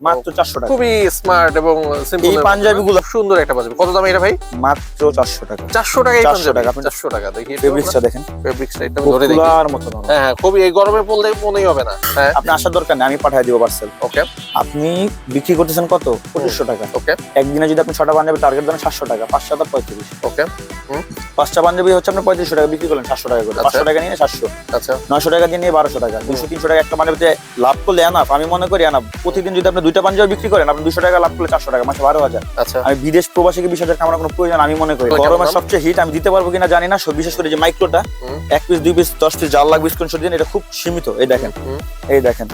মাত্র চারশো টাকা। খুবই স্মার্ট এবং সিম্পল এই পাঞ্জাবিগুলো সুন্দর একটা পাঞ্জাবি। কত দাম এটা ভাই? মাত্র চারশো টাকা। চারশো টাকা 400 টাকা, আপনি- চারশো টাকা দেখি ফেব্রিক্সটা দেখেন। ফেব্রিক্সটা একদম ধরে দেখি। মতো। হ্যাঁ হ্যাঁ খুবই এই গরমে পড়লে মনেই হবে না। হ্যাঁ। আপনি আসার দরকার নেই আমি পাঠিয়ে দিব পার্সেল ওকে আপনি বিক্রি করতেছেন কত? পঁচিশশো টাকা। ওকে একদিনে যদি আপনি ছটা পাঞ্জাবি টার্গেট দেন সাতশো টাকা পাঁচ সাত পঁয়ত্রিশ। ওকে পাঁচটা পাঞ্জাবি হচ্ছে আপনি পঁয়ত্রিশশো টাকা বিক্রি করলেন সাতশো টাকা করে। আচ্ছা। পাঁচশো টাকা নিয়ে সাতশো। আচ্ছা। নয়শো টাকা দিয়ে নিয়ে বারোশো টাকা। দুশো তিনশো টাকা একটা পাঞ্জাবিতে লাভ করলে এনাফ আমি মনে করি এনাফ প্রতিদিন যদি আপনি দুইটা পাঞ্জাবি বিক্রি করেন আপনি দুশো টাকা লাভ করলে চারশো টাকা মাসে বারো হাজার। আচ্ছা। আমি বিদেশ প্রবাসীকে বিশ হাজার কামানোর কোনো প্রয়োজন আমি মনে করি গরমের সবচেয়ে হিট আমি দিতে পারব কিনা জানি না সব বিশেষ করে যে মাইক্রোটা এক পিস দুই পিস দশ পিস জাল লাগবে স্ক্রিনশট দিন এটা খুব সীমিত এই দেখেন। এই দেখেন।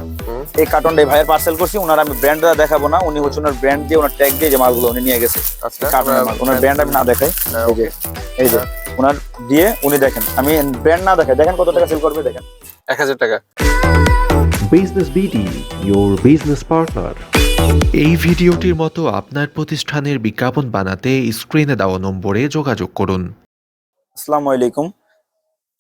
এই কার্টনটা এই ভাইয়ের পার্সেল করছি ওনার আমি ব্র্যান্ডটা দেখাবো না উনি হচ্ছে ওনার ব্র্যান্ড দিয়ে ওনার ট্যাগ দিয়ে যে মালগুলো উনি নিয়ে গেছে। আচ্ছা ওনার ব্র্যান্ড আমি না দেখাই। হ্যাঁ, এই যে এই যে ওনার দিয়ে উনি দেখেন। আমি ব্র্যান্ড না দেখাই দেখেন কত টাকা সেল করবে দেখেন। এক হাজার টাকা। Business BD your business partner এই ভিডিওটির মতো আপনার প্রতিষ্ঠানের বিজ্ঞাপন বানাতে স্ক্রিনে দেওয়া নম্বরে যোগাযোগ করুন। আসসালামু আলাইকুম।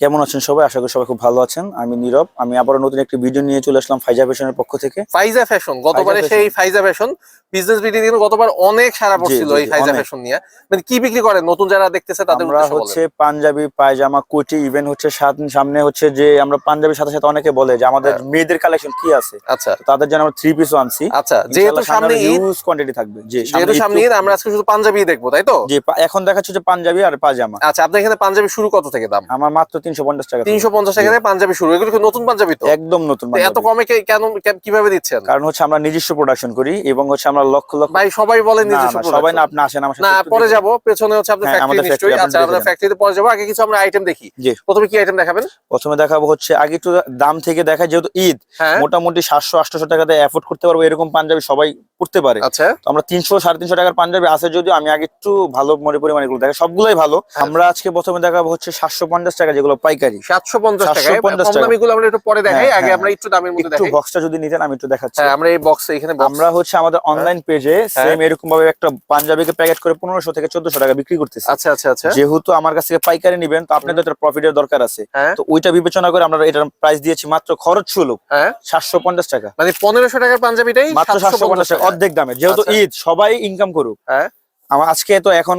কেমন আছেন সবাই? আশা করি সবাই খুব ভালো আছেন। আমি নীরব। আমি আবার নতুন একটি ভিডিও নিয়ে চলে আসলাম ফাইজা ফ্যাশনের পক্ষ থেকে। ফাইজা ফ্যাশন গতবারে সেই ফাইজা ফ্যাশন বিজনেস বিডি দিন গতবার অনেক সারা পড়ছিল এই ফাইজা ফ্যাশন নিয়ে। মানে কি বিক্রি করেন? নতুন যারা দেখতেছে তাদের আমরা হচ্ছে পাঞ্জাবি পায়জামা কোটি ইভেন হচ্ছে সামনে হচ্ছে যে আমরা পাঞ্জাবির সাথে সাথে অনেকে বলে যে আমাদের হ্যাঁ। মেয়েদের কালেকশন কি আছে? আচ্ছা। তাদের জন্য আমরা থ্রি পিসও আনছি। আচ্ছা যেহেতু সামনে হিউজ কোয়ান্টিটি থাকবে। যেহেতু সামনে ঈদ আমরা আজকে শুধু পাঞ্জাবি দেখব তাই তো? যে এখন দেখাচ্ছে যে পাঞ্জাবি আর পায়জামা। আচ্ছা আপনার এখানে পাঞ্জাবি শুরু কত থেকে দাম? আমার মাত্র তিনশো পঞ্চাশ টাকা তিনশো পঞ্চাশ টাকা পাঞ্জাবি শুরু। এগুলো নতুন পাঞ্জাবি তো? একদম নতুন এত কমে কেন কীভাবে দিচ্ছেন? কারণ হচ্ছে আমরা নিজস্ব প্রোডাকশন করি এবং হচ্ছে আমরা লক্ষ লক্ষ ভাই সবাই বলে নিজস্ব সবাই না আপনি আসেন আমার না পরে যাব। পেছনে হচ্ছে আপনার ফ্যাক্টরি নিশ্চয়ই। আচ্ছা আপনি ফ্যাক্টরিতে পরে যাব। আগে কিছু আমরা আইটেম দেখি। প্রথমে কি আইটেম দেখাবেন? প্রথমে দেখাবো হচ্ছে আগে একটু দাম থেকে দেখা যেহেতু ঈদ হ্যাঁ। মোটামুটি সাতশো আটশো টাকাতে অ্যাফোর্ড করতে পারব এরকম পাঞ্জাবি সবাই পড়তে পারে। আচ্ছা। আমরা তিনশো সাড়ে তিনশো টাকার পাঞ্জাবি আছে যদিও আমি আগে একটু ভালো মনে পরিমাণে এগুলো দেখা সবগুলোই ভালো। হ্যাঁ। আমরা আজকে প্রথমে দেখাবো হচ্ছে সাতশো পঞ্চাশ টাকা যেগুলো পাইকারি। সাতশো পঞ্চাশ টাকা। 750 টাকা। দামি গুলো আমরা একটু পরে দেখাই। হ্যাঁ, আগে হ্যাঁ। আমরা একটু দামের মধ্যে একটু বক্সটা যদি নিতেন আমি একটু দেখাচ্ছি। হ্যাঁ আমরা এই বক্সে এখানে আমরা হচ্ছে আমাদের অনলাইন পেজে। সেম এরকম ভাবে একটা পাঞ্জাবিকে প্যাকেট করে পনেরোশো থেকে চোদ্দশো টাকা বিক্রি করতেছি। আচ্ছা আচ্ছা আচ্ছা। যেহেতু আমার কাছ থেকে পাইকারি নিবেন তো আপনাদের তো প্রফিটের দরকার আছে। তো ওইটা বিবেচনা করে আমরা এটার প্রাইস দিয়েছি মাত্র খরচ ছিল হ্যাঁ। সাতশো পঞ্চাশ টাকা। মানে পনেরোশো টাকার পাঞ্জাবিটাই মাত্র সাতশো পঞ্চাশ টাকা। অর্ধেক দামে। যেহেতু আচ্ছা। ঈদ সবাই ইনকাম করুক। হ্যাঁ। আমার আজকে তো এখন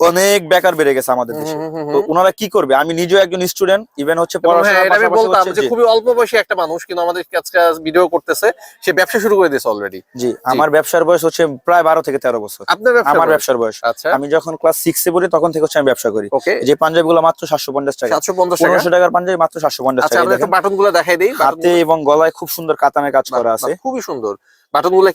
অনেক বেকার বেড়ে গেছে আমাদের দেশে। তো ওনারা কি করবে? আমি নিজেও একজন স্টুডেন্ট ইভেন হচ্ছে হ্যাঁ আমি বলতাম যে খুবই অল্প বয়সী একটা মানুষ কিন্তু আমাদের আজকে ভিডিও করতেছে সে ব্যবসা শুরু করে দিয়েছে অলরেডি জি আমার ব্যবসার বয়স হচ্ছে প্রায় বারো থেকে তেরো বছর। আমার ব্যবসার বয়স। আচ্ছা। আমি যখন ক্লাস সিক্সে পড়ি তখন থেকে হচ্ছে আমি ব্যবসা করি। যে পাঞ্জাবি গুলো মাত্র সাতশো পঞ্চাশ টাকা। সাতশো পঞ্চাশ পনেরোশো টাকার পাঞ্জাবি মাত্র সাতশো পঞ্চাশ আচ্ছা টাকা। বাটনগুলো দেখাই দিই হাতে এবং গলায় খুব সুন্দর কাতানের কাজ করা আছে। খুবই সুন্দর।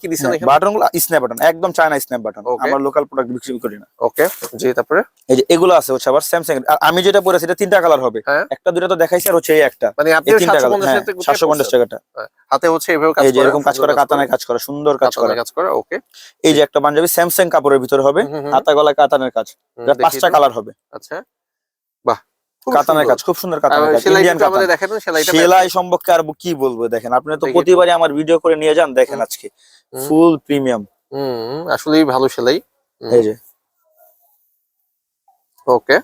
কি এখানে? বাটনগুলো স্ন্যাপ বাটন একদম চায়না স্ন্যাপ বাটন আমরা লোকাল প্রোডাক্ট বিক্রি করি না। ওকে জি তারপরে? এই যে এগুলো আছে হচ্ছে আবার স্যামসাং আমি যেটা পরেছি এটা তিনটা কালার হবে। হ্যাঁ। একটা দুটো তো দেখাইছি আর হচ্ছে এই একটা। মানে আপনি হ্যাঁ টাকাটা। হাতে হচ্ছে এভাবে কাজ এই যে এরকম কাজ করা কাতানের কাজ করা সুন্দর কাজ করা। কাজ করা ওকে এই যে একটা পাঞ্জাবি স্যামসাং কাপড়ের ভিতরে হবে। হাতা গলা কাতানের কাজ। এটা পাঁচটা কালার হবে। আচ্ছা। বাহ কাতানের কাজ খুব সুন্দর আর কাতানের কাজ সেলাই আমাদের সম্পর্কে আর কি বলব দেখেন আপনি তো প্রতিবারই আমার ভিডিও করে নিয়ে যান দেখেন আজকে। ফুল প্রিমিয়াম হুম আসলেই ভালো সেলাই। এই যে। ওকে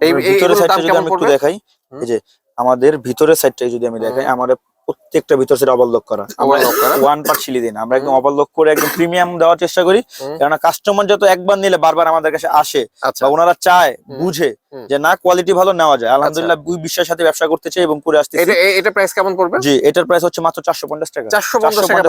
এই ভিতরে সাইডটা যদি আমি একটু দেখাই এই যে আমাদের ভিতরের সাইডটা যদি আমি দেখাই আমার প্রত্যেকটা ভিতর সেটা ওভারলক করা। আমরা ওয়ান পার্ট সিলি দিই না। আমরা একদম। ওভারলক করে একদম প্রিমিয়াম দেওয়ার চেষ্টা করি। কেননা কাস্টমার যত একবার নিলে বারবার আমাদের কাছে আসে আচ্ছা। বা ওনারা চায় বুঝে। যে না কোয়ালিটি ভালো নেওয়া যায়। আলহামদুলিল্লাহ দুই বিশ্বাসের সাথে ব্যবসা করতে চাই এবং করে আসতেছি। এটা এটা প্রাইস কেমন পড়বে? জি এটার প্রাইস হচ্ছে মাত্র চারশো পঞ্চাশ টাকা। চারশো পঞ্চাশ টাকা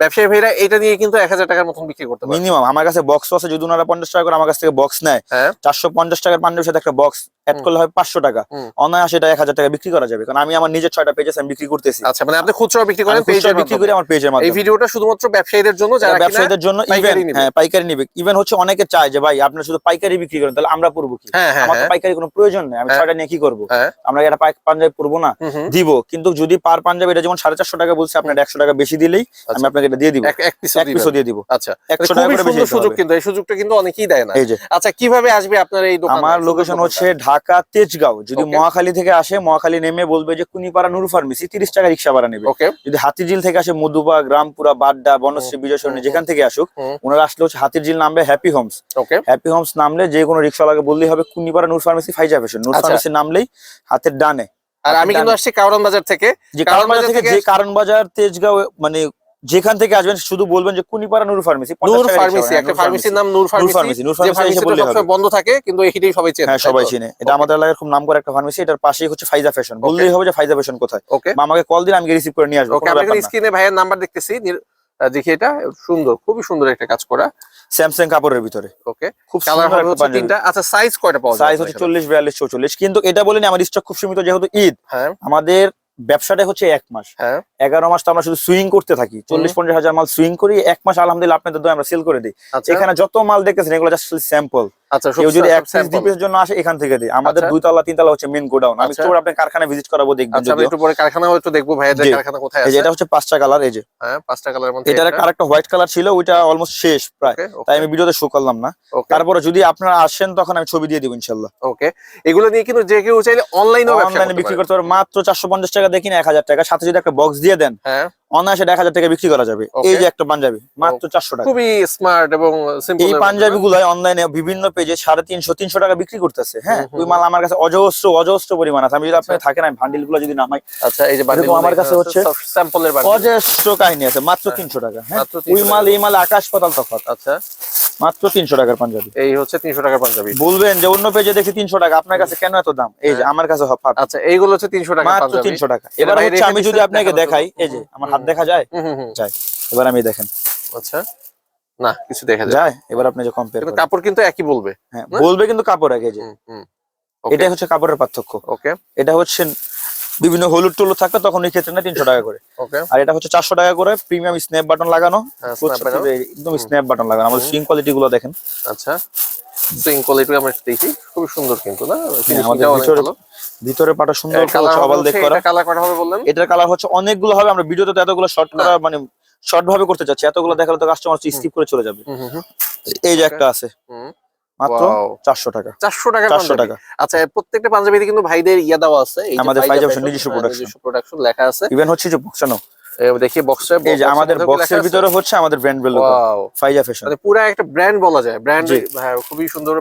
ব্যবসায়ী ভাইরা এটা নিয়ে কিন্তু এক হাজার টাকার মতন বিক্রি করতে পারে মিনিমাম আমার কাছে বক্স আছে যদি ওনারা পঞ্চাশ টাকা করে আমার কাছ থেকে বক্স নেয় হ্যাঁ। চারশো পঞ্চাশ টাকার পাঞ্জাবির সাথে একটা বক্স অ্যাড করলে হয় পাঁচশো টাকা। অনায়াসে এটা এক হাজার টাকা বিক্রি করা যাবে। কারণ আমি আমার নিজের ছয়টা পেজেস আমি বিক্রি করতেছি। আচ্ছা মানে আপনি খুচরা বিক্রি করেন বিক্রি করি আমার পেজের এই ভিডিওটা শুধুমাত্র ব্যবসায়ীদের জন্য যারা ব্যবসায়ীদের জন্য ইভেন হ্যাঁ পাইকারি নিবে। ইভেন হচ্ছে অনেকে চায় যে ভাই আপনার শুধু পাইকারি বিক্রি করেন তাহলে আমরা কি? হ্যাঁ হ্যাঁ আমার তো হ্যাঁ। পাইকারি কোনো প্রয়োজন নেই আমি। ছয়টা নিয়ে কি করব। আমরা এটা পাঞ্জাবি পরবো না। দিব। কিন্তু যদি পার পাঞ্জাবি এটা যেমন সাড়ে চারশো টাকা বলছে আপনার একশো টাকা বেশি দিলেই আমি আচ্ছা। আপনাকে এটা দিয়ে দিব। এক এক পিস এক পিসও দিয়ে দিব। আচ্ছা। মানে টাকা করে বেশি সুযোগ কিন্তু এই সুযোগটা কিন্তু অনেকেই দেয় না। আচ্ছা কীভাবে আসবে আপনার এই দোকান? আমার লোকেশন হচ্ছে ঢাকা তেজগাঁও। যদি মহাখালী থেকে আসে মহাখালী নেমে বলবে যে কুনিপাড়া নুর ফার্মেসি তিরিশ টাকা রিক্সা ভাড়া নেবে। যদি হাতিঝিল থেকে আসে মধুবা গ্রামপুরা বাড্ডা বনশ্রী বিজয় সরণী যেখান থেকে আসুক ওনারা আসলে হচ্ছে হাতির ঝিল নামবে happy homes okay happy homes নামলে যে কোনো রিক্সাওয়ালাকে বললেই হবে কুনিপাড়া নূর ফার্মেসি ফাইজা ফ্যাশন। নূর আচ্ছা। ফার্মেসি নামলেই হাতের ডানে। আর আমি কিন্তু আসছি কারণ বাজার থেকে। যে কারণ বাজার থেকে যে কারণ বাজার তেজগাঁও মানে যেখান থেকে আসবেন শুধু বলবেন যে কুনিপাড়া নূর ফার্মেসি নূর ফার্মেসি একটা ফার্মেসির নাম নূর ফার্মেসি নূর ফার্মেসি বললে সবসময় বন্ধ থাকে কিন্তু এটাই সবাই চেনে। হ্যাঁ সবাই চেনে। এটা আমাদের এলাকার খুব নাম করা একটা ফার্মেসি এটার পাশেই হচ্ছে ফাইজা ফ্যাশন। বললেই হবে যে ফাইজা ফ্যাশন কোথায়। ওকে আমাকে কল দিন আমি রিসিভ করে নিয়ে আসব ওকে এখানে স্ক্রিনে ভাইয়ের নাম্বার দেখতেছি দেখি এটা। সুন্দর খুবই সুন্দর একটা কাজ করা। স্যামসাং কাপড়ের ভিতরে। ওকে খুব কালার সুন্দর হচ্ছে তিনটা। আচ্ছা সাইজ কয়টা পাওয়া যায় সাইজ হচ্ছে চল্লিশ বিয়াল্লিশ চৌচল্লিশ। কিন্তু এটা বলিনি আমার স্টক খুব সীমিত যেহেতু ঈদ। হ্যাঁ। আমাদের ব্যবসাটা হচ্ছে এক মাস। হ্যাঁ। এগারো মাস তো আমরা শুধু সুইং করতে থাকি। চল্লিশ পঞ্চাশ হাজার মাল সুইং করি এক মাস আলহামদুলিল্লাহ আপনাদের দোয়া আমরা সেল করে দিই। আচ্ছা। এখানে যত মাল দেখতেছেন এগুলো জাস্ট স্যাম্পল আচ্ছা কেউ যদি এক পিস দুই পিসের জন্য আসে এখান থেকে দিই আমাদের আচ্ছা। দুইতলা তিনতলা হচ্ছে মেন গোডাউন আমি আচ্ছা। একটু কারখানা ভিজিট করাবো দেখবেন আচ্ছা একটু পরে কারখানাও একটু দেখব ভাইয়াদের কারখানা কোথায় আছে? এটা হচ্ছে পাঁচটা কালার এই যে। হ্যাঁ পাঁচটা কালারের মধ্যে এটার এটা। আরেকটা হোয়াইট কালার ছিল ওইটা অলমোস্ট শেষ প্রায়। তাই আমি ভিডিওতে শো করলাম না। তারপরে যদি আপনারা আসেন তখন আমি ছবি দিয়ে দিব ইনশাল্লাহ okay। এগুলো নিয়ে কিন্তু যে কেউ চাইলে অনলাইনেও ব্যবসা অনলাইনে বিক্রি করতে পারবে মাত্র চারশো পঞ্চাশ টাকা দেখি না এক হাজার টাকা। সাথে যদি একটা বক্স দিয়ে দেন হ্যাঁ। অনায়াসে এক হাজার টাকা বিক্রি করা যাবে। এই যে একটা পাঞ্জাবি মাত্র চারশো টাকা। খুবই স্মার্ট এবং এই পাঞ্জাবি গুলো অনলাইনে বিভিন্ন পেজে সাড়ে তিনশো তিনশো টাকা বিক্রি করতেছে হ্যাঁ? ওই মাল আমার কাছে অজস্র অজস্র পরিমাণ আছে। আমি যদি আপনার থাকেন আমি ভান্ডিলগুলো যদি নামাই আচ্ছা এই যে আমার কাছে হচ্ছে স্যাম্পলের অজস্র কাহিনী আছে মাত্র তিনশো টাকা হ্যাঁ? মাত্র 300 ওই মাল এই মাল আকাশ পাতাল তফাৎ। আচ্ছা। মাত্র তিনশো টাকার পাঞ্জাবি। এই হচ্ছে তিনশো টাকার পাঞ্জাবি। বলবেন যে অন্য পেজে দেখি তিনশো টাকা আপনার কাছে কেন এত দাম? এই যে হ্যাঁ। আমার কাছে আচ্ছা এইগুলো হচ্ছে তিনশো টাকার মাত্র তিনশো টাকা। এবার হচ্ছে আমি যদি আপনাকে দেখাই এই যে আমার হাত দেখা যায়। যায় এবার আমি দেখেন। আচ্ছা। না কিছু দেখা যায়। যায় এবার আপনি যে কম্পেয়ার কাপড় কিন্তু একই বলবে। হ্যাঁ বলবে কিন্তু কাপড় এক এই যে। এটাই হচ্ছে কাপড়ের পার্থক্য। ওকে এটা হচ্ছে বিভিন্ন হলুদ টলুদ থাকতো তখন এই ক্ষেত্রে না তিনশো টাকা করে। আর এটা হচ্ছে চারশো টাকা করে প্রিমিয়াম স্ন্যাপ বাটন লাগানো। হ্যাঁ। একদম স্ন্যাপ বাটন লাগানো। আমাদের সুইং কোয়ালিটি গুলো দেখেন। আচ্ছা কোয়ালিটি আমরা দেখি। খুব সুন্দর কিন্তু না? হ্যাঁ, ভিতরে পাটা সুন্দর কালার দেখ করা। কালার করা হবে বললেন? এটার কালার হচ্ছে অনেকগুলো হবে। আমরা ভিডিওতে তো এতগুলো শর্ট করা মানে শর্ট ভাবে করতে চাচ্ছি। এতগুলো দেখালে তো কাস্টমার স্কিপ করে চলে যাবে। এই যে একটা আছে। মাত্র Wow। চারশো টাকা। চারশো টাকা চারশো টাকা। আচ্ছা প্রত্যেকটা পাঞ্জাবিতে কিন্তু ভাইদের ইয়া দেওয়া আছে। এই আমাদের ফাইজা নিজস্ব প্রোডাকশন লেখা আছে। ইভেন হচ্ছে যে বক্সানো দেখি বক্সে এই যে আমাদের বক্সের ভিতরে হচ্ছে আমাদের brand bell wow Faiza fashion মানে পুরো একটা ব্র্যান্ড বলা যায়। ব্র্যান্ড খুবই সুন্দর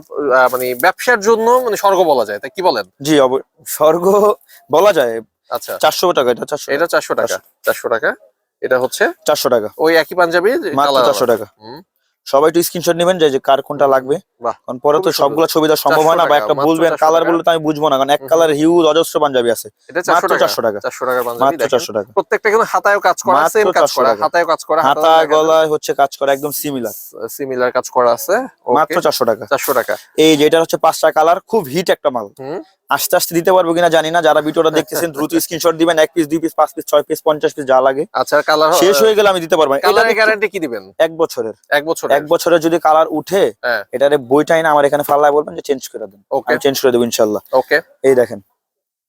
মানে ব্যবসার জন্য মানে স্বর্গ বলা যায়। তাই কি বলেন? জি স্বর্গ বলা যায়। আচ্ছা। চারশো টাকা এটা চারশো এটা চারশো টাকা। চারশো। টাকা। এটা হচ্ছে চারশো টাকা। ওই একই পাঞ্জাবি মাত্র চারশো টাকা। সবাই একটু স্ক্রিনশট নেবেন যে কার কোনটা লাগবে। কারণ পরে তো। সবগুলো ছবি দেওয়া সম্ভব হয় না বা একটা টাকা, বলবেন কালার বললে তো আমি বুঝব না কারণ এক কালার হিউজ অজস্র পাঞ্জাবি আছে। এটা চারশো টাকা চারশো টাকা। পাঞ্জাবি মাত্র চারশো টাকা। প্রত্যেকটা কিন্তু হাতায়ও কাজ করা সেম কাজ করা হাতায়ও কাজ করা হাতা গলায় হচ্ছে কাজ করা একদম সিমিলার সিমিলার কাজ করা আছে মাত্র চারশো টাকা। চারশো টাকা। এই যে এটা হচ্ছে পাঁচটা কালার খুব হিট একটা মাল। আস্তে আস্তে দিতে পারব কিনা জানি না যারা ভিডিওটা দেখতেছেন দ্রুত স্ক্রিনশট দিবেন এক পিস দুই পিস পাঁচ পিস ছয় পিস পঞ্চাশ পিস যা লাগে। আচ্ছা কালার শেষ হয়ে গেলে আমি দিতে পারব না। গ্যারান্টি কি দিবেন? এক বছরের। এক বছর এক বছরের যদি কালার উঠে হ্যাঁ। এটারে বইটাই না আমার এখানে ফাল্লায় বলবেন যে চেঞ্জ করে দেন। ওকে আমি চেঞ্জ করে দেবো ইনশাল্লাহ। ওকে এই দেখেন।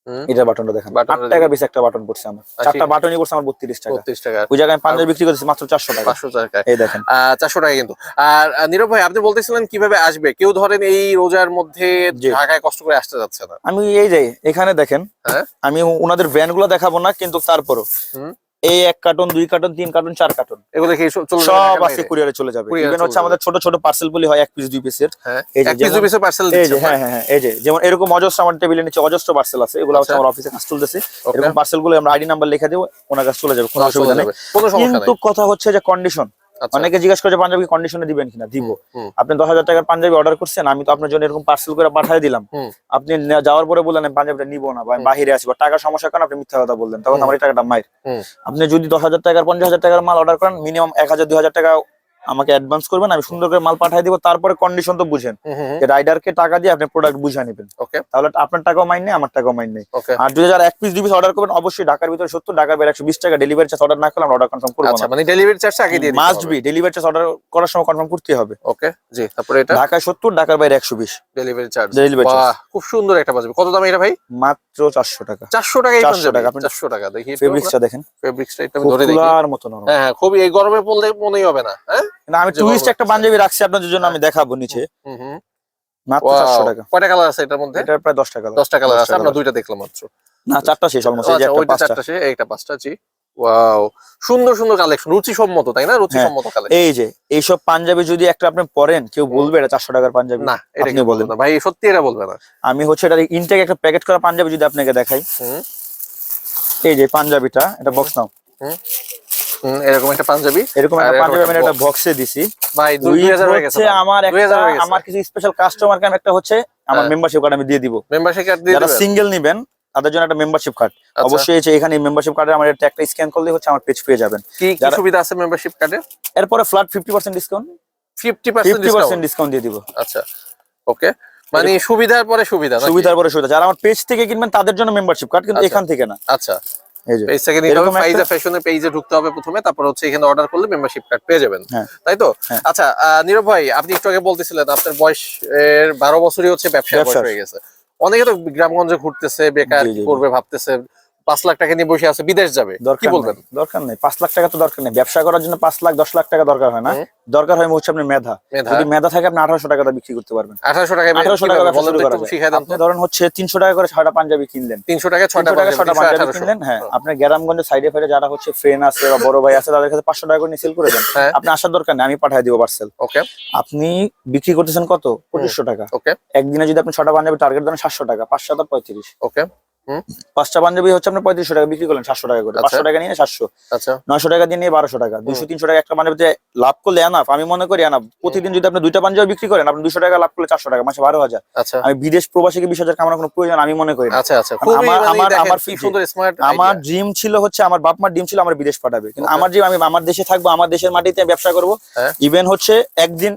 হুম। এটা বাটনটা দেখেন। আট টাকা বেশি একটা বাটন পড়ছে আমার। আশি। চারটা বাটনই পড়ছে আমার বত্রিশ টাকা। বত্রিশ টাকা। ওই জায়গায় পাঞ্জাবি বিক্রি করতেছি মাত্র চারশো টাকা। পাঁচশো টাকা। এই দেখেন। চারশো টাকা কিন্তু। আর নীরব ভাই আপনি বলতেছিলেন কীভাবে আসবে? কেউ ধরেন এই রোজার মধ্যে। ঢাকায় কষ্ট করে আসতে যাচ্ছে না। আমি এই যে এখানে দেখেন হ্যাঁ। আমি ওনাদের ভ্যানগুলো দেখাবো না কিন্তু তারপরও। এই এক কার্টন দুই কার্টন তিন কার্টন চার কার্টন এগুলো কি চলে যাবে সব আছে কুরিয়ারে চলে যাবে। ইভেন হচ্ছে আমাদের ছোট ছোট পার্সেল বলি হয় এক পিস দুই পিসের হ্যাঁ এই যে এক পিস যেমন- পিসের পার্সেল দিচ্ছে হ্যাঁ হ্যাঁ হ্যাঁ এই যে যেমন এরকম অজস্র আমার টেবিলে নিচে অজস্র পার্সেল আছে। এগুলো হচ্ছে আচ্ছা। আমার অফিসে কাজ চলতেছে। এরকম পার্সেলগুলো আমরা আইডি নাম্বার লিখে দেবো ওনার কাছে চলে যাবে কোনো অসুবিধা নেই। কোনো কিন্তু কথা হচ্ছে যে কন্ডিশন অনেকে জিজ্ঞেস করে পাঞ্জাবি কন্ডিশনে দিবেন কিনা? দিব। আপনি দশ হাজার টাকার পাঞ্জাবি অর্ডার করছেন আমি তো আপনার জন্য এরকম পার্সেল করে পাঠিয়ে দিলাম। আপনি যাওয়ার পরে বললেন আমি পাঞ্জাবিটা নিবো না বা আমি বাহিরে আসব টাকার সমস্যা কারণ আপনি মিথ্যা কথা বললেন। তখন আমার এই টাকাটা মায়ের আপনি যদি দশ হাজার টাকার পঞ্চাশ হাজার টাকার মাল অর্ডার করেন মিনিমাম এক হাজার দুই হাজার টাকা আমাকে অ্যাডভান্স করবেন আমি সুন্দর করে মাল পাঠিয়ে দিব তারপরে কন্ডিশন তো বুঝেন। যে রাইডারকে টাকা দিয়ে আপনি প্রোডাক্ট বুঝে নেবেন। ওকে তাহলে আপনার টাকাও মাইন নেই আমার টাকাও মাইন নেই। আর যদি যারা এক পিস দুই পিস অর্ডার করবেন অবশ্যই ঢাকার ভিতরে সত্তর ঢাকার বাইরে একশো বিশ টাকা ডেলিভারি চার্জ অর্ডার না করলে আমরা অর্ডার কনফার্ম করব আচ্ছা না। মানে ডেলিভারি চার্জ আগে দিয়ে must be delivery charge order করার সময় কনফার্ম করতে হবে। ওকে জি তারপরে এটা? ঢাকায় সত্তর ঢাকার বাইরে একশো বিশ। ডেলিভারি চার্জ ডেলিভারি চার্জ খুব সুন্দর একটা পাঞ্জাবি কত দাম এটা ভাই? মাত্র চারশো টাকা। চারশো টাকা চারশো টাকা, আপনি- চারশো টাকা দেখি ফেব্রিক্সটা দেখেন। ফেব্রিক্সটা একটু ধরে দেখি। মতো হ্যাঁ হ্যাঁ খুবই এই গরমে পড়লে মনেই হবে না হ্যাঁ? কিন্তু আমি টুইস্ট একটা পাঞ্জাবি রাখছি আপনাদের জন্য আমি দেখাবো নিচে। মাত্র টাকা। কয়টা কালার আছে এটার মধ্যে? এটা প্রায় কালার আছে। আমরা দুইটা দেখলাম মাত্র। না চারটা শেষ অলমোস্ট এই যে আচ্ছা একটা পাঁচটা। চারটা সে এইটা পাঁচটা জি। ওয়াও সুন্দর সুন্দর কালেকশন রুচি সম্মত তাই না? রুচি হ্যাঁ। কালেকশন এই যে এইসব পাঞ্জাবি যদি একটা আপনি পরেন কেউ বলবে এটা চারশো টাকার পাঞ্জাবি। না এটা না। ভাই সত্যি এটা বলবে না। আমি হচ্ছে এটা ইনটেক একটা প্যাকেট করা পাঞ্জাবি যদি আপনাকে দেখাই। এই যে পাঞ্জাবিটা এটা বক্স নাও। এরকম একটা পাঞ্জাবি? এরকম একটা পাঞ্জাবি আমি একটা বক্সে দিছি। ভাই দুই With হাজার হয়ে গেছে আমার একটা হয়ে আমার কিছু স্পেশাল কাস্টমারকে আমি একটা হচ্ছে আমার হ্যাঁ। মেম্বারশিপ কার্ড আমি দিয়ে দিব। মেম্বারশিপ কার্ড দিয়ে যারা সিঙ্গেল নিবেন তাদের জন্য একটা মেম্বারশিপ কার্ড আচ্ছা। অবশ্যই এই যে এখানে মেম্বারশিপ কার্ডে আমার একটা একটা স্ক্যান করলে হচ্ছে আমার পেজ পেয়ে যাবেন। কি কি সুবিধা আছে মেম্বারশিপ কার্ডে এরপরে flat fifty percent discount fifty percent fifty percent discount দিয়ে দিব। আচ্ছা ওকে মানে সুবিধার পরে সুবিধা? সুবিধার পরে সুবিধা। যারা আমার পেজ থেকে কিনবেন তাদের জন্য মেম্বারশিপ কার্ড কিন্তু আচ্ছা। এখান থেকে না। আচ্ছা। পেজ থেকে নিতে হবে ফাইজা ফ্যাশনের পেজে ঢুকতে হবে প্রথমে তারপর হচ্ছে এখানে অর্ডার করলে মেম্বারশিপ কার্ড পেয়ে যাবেন হ্যাঁ। তাই তো হ্যাঁ। আচ্ছা আহ, নীরব ভাই আপনি একটু আগে বলতেছিলেন আপনার বয়স এর বারো বছরই হচ্ছে ব্যবসায় বয়স হয়ে গেছে অনেকে তো গ্রামগঞ্জে ঘুরতেছে বেকার। করবে ভাবতেছে পাঁচ লাখ টাকা নিয়ে বসে আছে বিদেশ যাবে কি দরকার বলবেন? দরকার নেই পাঁচ লাখ টাকা তো দরকার নেই। ব্যবসা করার জন্য পাঁচ লাখ দশ লাখ টাকা দরকার হয় না। দরকার হয় হচ্ছে আপনার মেধা। যদি মেধা থাকে আপনি আঠারোশো টাকা বিক্রি করতে পারবেন। আঠারোশো টাকা আঠারোশো টাকা আপনি ধরেন হচ্ছে তিনশো টাকা করে ছয়টা পাঞ্জাবি কিনলেন। তিনশো টাকা ছয়টা টাকা ছয়টা পাঞ্জাবি কিনলেন হ্যাঁ আপনার গ্রামগঞ্জের সাইডে ফাইডে যারা হচ্ছে ফ্রেন্ড আছে বা বড় ভাই আছে তাদের কাছে পাঁচশো টাকা করে সেল করে দেন। হ্যাঁ। আপনি আসার দরকার নেই আমি পাঠিয়ে দিব পার্সেল ওকে আপনি বিক্রি করতেছেন কত? পঁচিশশো টাকা। ওকে একদিনে যদি আপনি ছটা পাঞ্জাবি টার্গেট দেন সাতশো টাকা পাঁচ সাত পঁয়ত্রিশ। ওকে পাঁচটা পাঞ্জাবি হচ্ছে আপনি পঁয়ত্রিশশো টাকা বিক্রি করলেন সাতশো টাকা করে। আচ্ছা। পাঁচশো টাকা নিয়ে সাতশো। আচ্ছা। নয়শো টাকা দিয়ে নিয়ে বারোশো টাকা। দুশো তিনশো টাকা একটা পাঞ্জাবিতে লাভ করলে এনাফ আমি মনে করি এনাফ প্রতিদিন যদি আপনি দুইটা পাঞ্জাবি বিক্রি করেন আপনি দুশো টাকা লাভ করলে চারশো টাকা মাসে বারো হাজার। আচ্ছা। আমি বিদেশ প্রবাসীকে বিশ হাজার কামানোর কোনো প্রয়োজন আমি মনে করি আচ্ছা আমার- ড্রিম ছিল হচ্ছে আমার বাপ মার ড্রিম ছিল আমার বিদেশ পাঠাবে। কিন্তু আমার ড্রিম আমি আমার দেশে থাকব আমার দেশের মাটিতে আমি ব্যবসা করব। হ্যাঁ। ইভেন হচ্ছে একদিন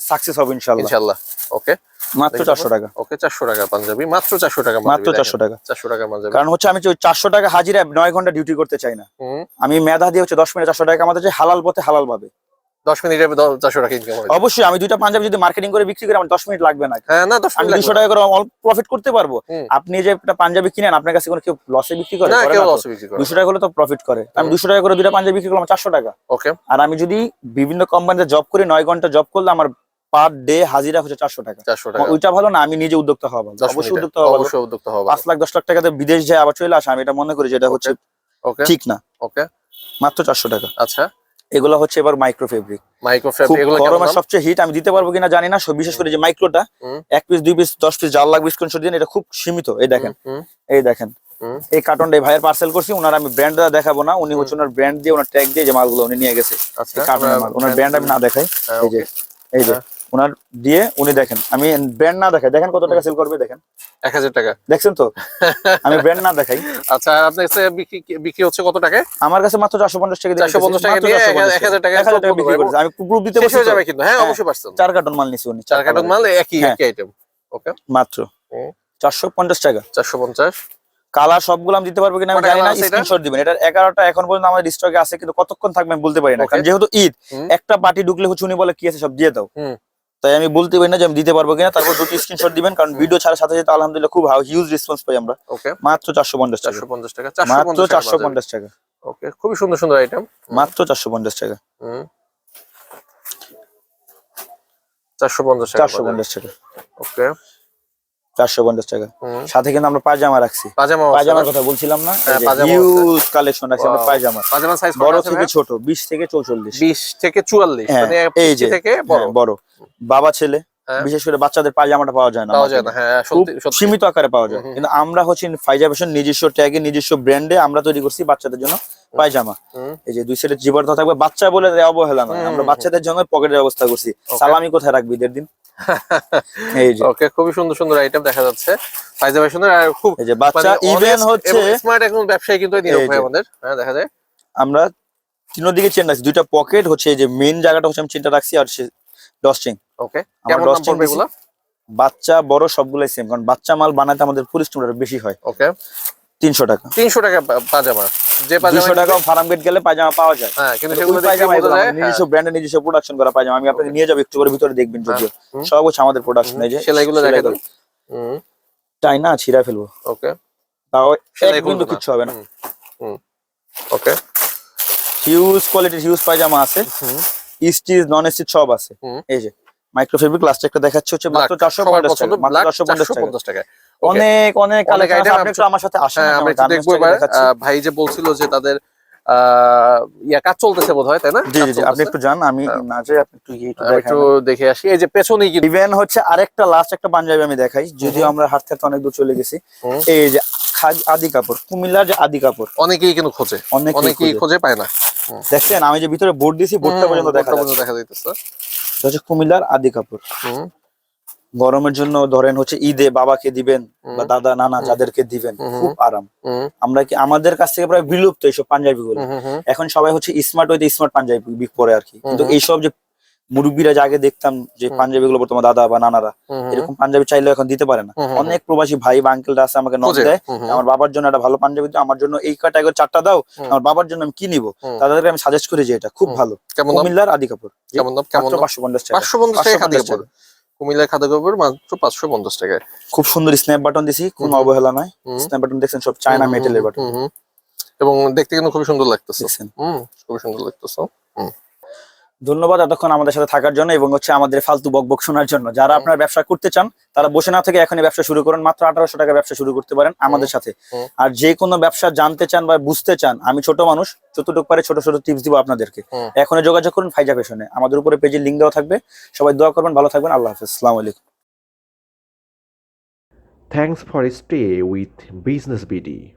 সাকসেস হবে ইনশাল্লাহ। ইনশাআল্লাহ ওকে মাত্র চারশো টাকা। ওকে চারশো টাকা পাঞ্জাবি মাত্র চারশো টাকা মাত্র চারশো টাকা। চারশো টাকা পাঞ্জাবি। কারণ হচ্ছে আমি চারশো টাকা হাজিরা নয় ঘণ্টা ডিউটি করতে চাই না। আমি মেধা দিয়ে হচ্ছে দশ মিনিট চারশো টাকা আমাদের যে হালাল পথে হালাল ভাবে। দশ মিনিটে চারশো টাকা ইনকাম হয় অবশ্যই আমি দুইটা পাঞ্জাবি যদি মার্কেটিং করে বিক্রি করি আমার দশ মিনিট লাগবে না। হ্যাঁ না দশ মিনিট দুশো টাকা করে অল্প প্রফিট করতে পারব। আপনি যে একটা পাঞ্জাবি কিনেন আপনার কাছে কোনো কেউ লসে বিক্রি করে করে দুশো টাকা হলে তো প্রফিট করে। আমি। দুশো টাকা করে দুইটা পাঞ্জাবি বিক্রি করলাম চারশো টাকা। ওকে। আর আমি যদি বিভিন্ন কোম্পানিতে জব করি নয় ঘণ্টা জব করলে আমার পার ডে হাজিরা হচ্ছে চারশো টাকা। চারশো টাকা। ওইটা ভালো না আমি নিজে উদ্যোক্তা হওয়া ভালো। অবশ্যই উদ্যোক্তা হওয়া অবশ্যই উদ্যোক্তা হওয়া পাঁচ লাখ দশ লাখ টাকাতে বিদেশ যায় আবার চলে আসে আমি এটা মনে করি যেটা হচ্ছে ঠিক না। ওকে। মাত্র চারশো টাকা। আচ্ছা। এগুলো হচ্ছে এবার মাইক্রো ফেব্রিক মাইক্রো কেমন গরমের সবচেয়ে হিট আমি দিতে পারব কিনা জানি না সব বিশেষ করে যে মাইক্রোটা এক পিস দুই পিস দশ পিস জাল লাগবে স্ক্রিনশট দিন এটা খুব সীমিত এই দেখেন। এই দেখেন। এই কার্টনটা ভাইয়ের পার্সেল করছি ওনার আমি ব্র্যান্ড দেখাবো না উনি হচ্ছে ওনার ব্র্যান্ড দিয়ে ওনার ট্যাগ দিয়ে যে মালগুলো উনি নিয়ে গেছে আচ্ছা। কার্টনের মাল। ওনার ব্র্যান্ড আমি না দেখাই হ্যাঁ, এই যে এই যে। হ্যাঁ। ওনার দিয়ে উনি দেখেন। আমি ব্র্যান্ড না দেখাই দেখেন কত টাকা সেল করবে দেখেন। এক হাজার টাকা। দেখছেন তো? আমি ব্র্যান্ড না দেখাই। আচ্ছা আপনার কাছে বিক্রি হচ্ছে কত টাকায়? আমার কাছে মাত্র চারশো পঞ্চাশ টাকা দিয়ে 450 টাকা দিয়ে এক হাজার টাকা টাকা। বিক্রি। আমি প্রুফ দিতে হয়ে তো। যাবে কিন্তু হ্যাঁ হ্যাঁ। অবশ্যই পারছেন। চার কার্টন মাল নিছি উনি চার কার্টন মাল একই হ্যাঁ। একই আইটেম ওকে মাত্র। চারশো পঞ্চাশ টাকা। চারশো পঞ্চাশ। কালার সবগুলো আমি দিতে পারব কিনা আমি জানি না এটা? স্ক্রিনশট দিবেন। এটার এগারোটা এখন পর্যন্ত আমাদের স্টকে আছে কিন্তু কতক্ষণ থাকবে আমি বলতে পারি না। কারণ যেহেতু ঈদ একটা পার্টি ঢুকলে হচ্ছে উনি বলে কি আছে সব দিয়ে দাও। তাই আমি বলতে পারি না যে আমি দিতে পারব কিনা তারপর দুটি স্ক্রিনশট দিবেন কারণ ভিডিও ছাড়ার সাথে সাথে আলহামদুলিল্লাহ খুব হিউজ রেসপন্স পাই আমরা। ওকে মাত্র চারশো পঞ্চাশ টাকা। চারশো পঞ্চাশ টাকা মাত্র চারশো পঞ্চাশ টাকা। ওকে খুবই সুন্দর সুন্দর আইটেম মাত্র চারশো পঞ্চাশ টাকা। হুম। চারশো পঞ্চাশ টাকা চারশো পঞ্চাশ টাকা। ওকে চারশো পঞ্চাশ টাকা। সাথে কিন্তু আমরা পায়জামা রাখছি। পায়জামার কথা বলছিলাম না? পায়জামা হিউজ কালেকশন রাখছি আমরা. পায়জামা পাজামা সাইজ বড় থেকে ছোট বিশ থেকে চৌচল্লিশ। বিশ থেকে চুয়াল্লিশ হ্যাঁ, মানে এই যে, থেকে বড়। হ্যাঁ, বাবা ছেলে হ্যাঁ। বিশেষ করে বাচ্চাদের পায়জামাটা পাওয়া যায় না না সীমিত আকারে পাওয়া যায়। কিন্তু আমরা হচ্ছে ফাইজা ফ্যাশন নিজস্ব ট্যাগে নিজস্ব ব্র্যান্ডে আমরা তৈরি করছি বাচ্চাদের জন্য পায়জামা। এই যে দুই সাইডে জিবার থাকবে বাচ্চা বলে অবহেলা নয়। আমরা বাচ্চাদের জন্য পকেটের ব্যবস্থা করছি। সালামি কোথায় রাখবি ঈদের দিন? ওকে খুবই সুন্দর সুন্দর আইটেম দেখা যাচ্ছে। ফাইজা ফ্যাশনের আর খুব এই যে বাচ্চা ইভেন হচ্ছে স্মার্ট ব্যবসায়ী কিন্তু নিরব ভাই আমাদের। হ্যাঁ দেখা যায়। আমরা তিন দিকে চেন রাখছি দুইটা পকেট হচ্ছে এই যে মেইন জায়গাটা হচ্ছে আমি চেনটা রাখছি আর সে ডস্টিং ওকে কেমন দাম পড়বে এগুলো? বাচ্চা বড় সবগুলাই সেম কারণ বাচ্চা মাল বানাতে আমাদের পরিশ্রমটা বেশি হয়। ওকে তিনশো টাকা। তিনশো টাকা পাজামা। যে পাজামা দুশো টাকা ফার্ম গেট গেলে পায়জামা পাওয়া যায়। হ্যাঁ কিন্তু সেগুলো বোঝা এগুলো নিজস্ব ব্র্যান্ডে নিজস্ব প্রোডাকশন করা পায়জামা। আমি আপনাকে নিয়ে যাব একটু করে ভিতরে দেখবেন যদিও। সব হচ্ছে আমাদের প্রোডাকশন এই যে সেলাইগুলো দেখা সেলাইগুলো। হুম। চাই না? ছিঁড়া ফেলব। ওকে। তাও এক বিন্দু কিচ্ছু হবে না। হুম, ওকে। হিউজ কোয়ালিটির হিউজ পায়জামা আছে। স্টিচ নন স্টিচ সব আছে। এই যে মাইক্রো ফেব্রিক লাস্ট একটা দেখাচ্ছে হচ্ছে মাত্র Black, চারশো সবার পঞ্চাশ পছন্দ টাকা মাত্র black, চারশো পঞ্চাশ টাকা 450 টাকায়। Okay. অনেক অনেক কালেকশন আমার সাথে আসেন হ্যাঁ আমরা একটু দেখব এবার। ভাই যে বলছিল যে তাদের ইয়া কাজ চলতেছে তাই না? জি জি আপনি একটু যান আমি। না আপনি একটু গিয়ে দেখে আসি। এই যে পেছনেই ইভেন হচ্ছে আরেকটা লাস্ট একটা পাঞ্জাবি আমি দেখাই যদিও আমরা অনেক দূর চলে গেছি। এই যে খাজ আদি কাপড় কুমিল্লার যে আদি কাপড়। অনেকেই কিন্তু খোঁজে অনেকেই খোঁজে। পায় না। দেখছেন আমি যে ভিতরে বোর্ড দিছি বোর্ডটা পর্যন্ত দেখা যাইতেছে। হচ্ছে কুমিল্লার আদি কাপড়। গরমের জন্য ধরেন হচ্ছে ঈদে বাবাকে দিবেন বা দাদা নানা যাদেরকে দিবেন খুব আরাম। আমরা কি আমাদের কাছ থেকে প্রায় বিলুপ্ত এইসব পাঞ্জাবি গুলো এখন সবাই হচ্ছে স্মার্ট হইতে স্মার্ট পাঞ্জাবি পরে আর কি। কিন্তু এইসব যে মুরব্বীরা আগে দেখতাম যে পাঞ্জাবি গুলো তোমার দাদা বা নানারা এরকম পাঞ্জাবি চাইলেও এখন দিতে পারে না। অনেক প্রবাসী ভাই বা আঙ্কেলরা আছে আমাকে নক খোঁজে। দেয় আমার বাবার জন্য একটা ভালো পাঞ্জাবি দাও আমার জন্য এই ক্যাটাগরি চারটা দাও আমার বাবার জন্য আমি কি নিবো? তাদেরকে আমি সাজেস্ট করি যে এটা খুব ভালো। কুমিল্লার আদি কাপড় পাঁচশো পঞ্চাশ টাকা। পাঁচশো খাদ্য টাকা খাদি 550 কাপড় কুমিল্লার খাদি কাপড় মাত্র পাঁচশো পঞ্চাশ টাকায়। খুব সুন্দর স্ন্যাপ বাটন দিছি কোনো অবহেলা নয় স্ন্যাপ বাটন দেখছেন সব চায়না মেটেলের বাটন। এবং দেখতে কিন্তু খুবই সুন্দর লাগতেছে। খুব হুম খুবই সুন্দর লাগতেছে। ধন্যবাদ এতক্ষণ আমাদের সাথে থাকার জন্য এবং হচ্ছে আমাদের ফালতু বকবক শোনার জন্য। যারা। আপনার ব্যবসা করতে চান তারা বসে না থেকে এখনই ব্যবসা শুরু করেন। মাত্র আঠারোশো টাকা ব্যবসা শুরু করতে পারেন আমাদের সাথে। আর যে কোনো ব্যবসা জানতে চান বা বুঝতে চান আমি ছোট মানুষ যতটুকু পারে ছোট ছোট টিপস দিব আপনাদেরকে। হুম। এখনই যোগাযোগ করুন ফাইজা ফ্যাশনে। আমাদের উপরে পেজের লিঙ্ক দেওয়া থাকবে। সবাই দোয়া করবেন ভালো থাকবেন আল্লাহ হাফিজ। আসসালামু আলাইকুম। Thanks for stay with Business BD.